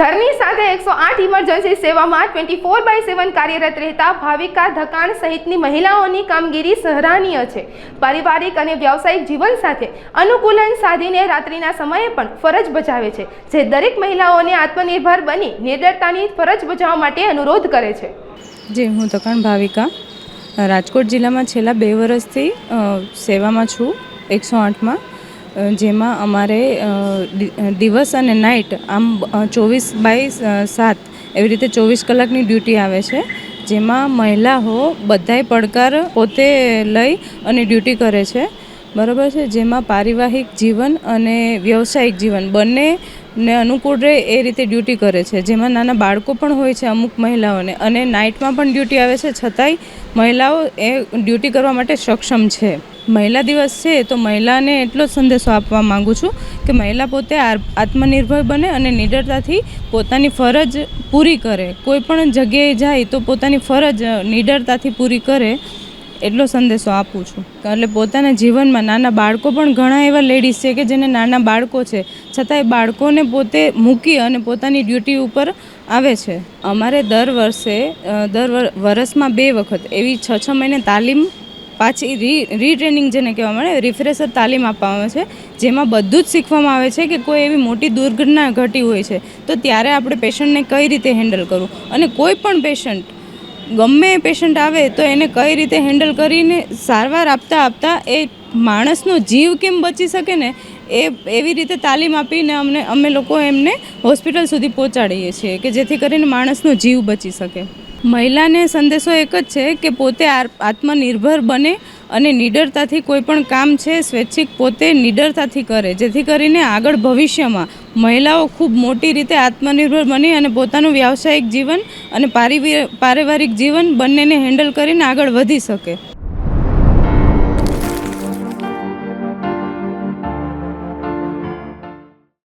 ઘરની સાથે એકસો આઠ ઇમરજન્સી સેવામાં ટ્વેન્ટી ફોર બાય સેવન કાર્યરત રહેતા ભાવિકા ધકાણ સહિતની મહિલાઓની કામગીરી સરાહનીય છે. પારિવારિક અને વ્યાવસાયિક જીવન સાથે અનુકૂલન સાધીને રાત્રિના સમયે પણ ફરજ બજાવે છે, જે દરેક મહિલાઓને આત્મનિર્ભર બની નિર્દરતાની ફરજ બજાવવા માટે અનુરોધ કરે છે. જી, હું ધકાણ ભાવિકા. રાજકોટ જિલ્લામાં છેલ્લા બે વર્ષથી સેવામાં છું, એકસો આઠમાં. જેમાં અમારે દિવસ અને નાઇટ આમ ચોવીસ બાય સાત એવી રીતે ચોવીસ કલાકની ડ્યુટી આવે છે, જેમાં મહિલાઓ બધાય પડકાર પોતે લઈ અને ડ્યુટી કરે છે. બરાબર છે? જેમાં પારિવારિક જીવન અને વ્યવસાયિક જીવન બંને ને અનુકૂળ રહે એ રીતે ડ્યુટી કરે છે. જેમાં નાના બાળકો પણ હોય છે અમુક મહિલાઓને અને નાઇટમાં પણ ડ્યુટી આવે છે. છતાંય મહિલાઓ એ ડ્યુટી કરવા માટે સક્ષમ છે. મહિલા દિવસ છે, તો મહિલાને એટલો જ સંદેશો આપવા માગું છું કે મહિલા પોતે આત્મનિર્ભર બને અને નિડરતાથી પોતાની ફરજ પૂરી કરે. કોઈ પણ જગ્યાએ જાય તો પોતાની ફરજ નિડરતાથી પૂરી કરે એટલો સંદેશો આપું છું. એટલે પોતાના જીવનમાં નાના બાળકો પણ ઘણા એવા લેડીઝ છે કે જેને નાના બાળકો છે. છતાં એ બાળકોને પોતે મૂકી અને પોતાની ડ્યુટી ઉપર આવે છે. અમારે દર વર્ષે દર વર- વર્ષમાં બે વખત, એવી છ છ મહિને તાલીમ પાછી રી રીટ્રેનિંગ જેને કહેવામાં આવે રિફ્રેશર તાલીમ આપવામાં આવે છે, જેમાં બધું જ શીખવામાં આવે છે કે કોઈ એવી મોટી દુર્ઘટના ઘટી હોય છે, તો ત્યારે આપણે પેશન્ટને કઈ રીતે હેન્ડલ કરવું? અને કોઈ પણ પેશન્ટ ગમે પેશન્ટ આવે તો એને કઈ રીતે હેન્ડલ કરીને સારવાર આપતા આપતા એ માણસનો જીવ કેમ બચી શકે ને, એ એવી રીતે તાલીમ આપીને અમને, અમે લોકો એમને હોસ્પિટલ સુધી પહોંચાડીએ છીએ કે જેથી કરીને માણસનો જીવ બચી શકે. મહિલાને સંદેશો એક જ છે કે પોતે આત્મનિર્ભર બને અને નિડરતાથી કોઈ પણ કામ છે સ્વૈચ્છિક પોતે નિડરતાથી કરે. જેથી કરીને આગળ ભવિષ્યમાં મહિલાઓ ખૂબ મોટી રીતે આત્મનિર્ભર બની અને પોતાનું વ્યાવસાયિક જીવન અને પારિવી પારિવારિક જીવન બંનેને હેન્ડલ કરીને આગળ વધી શકે.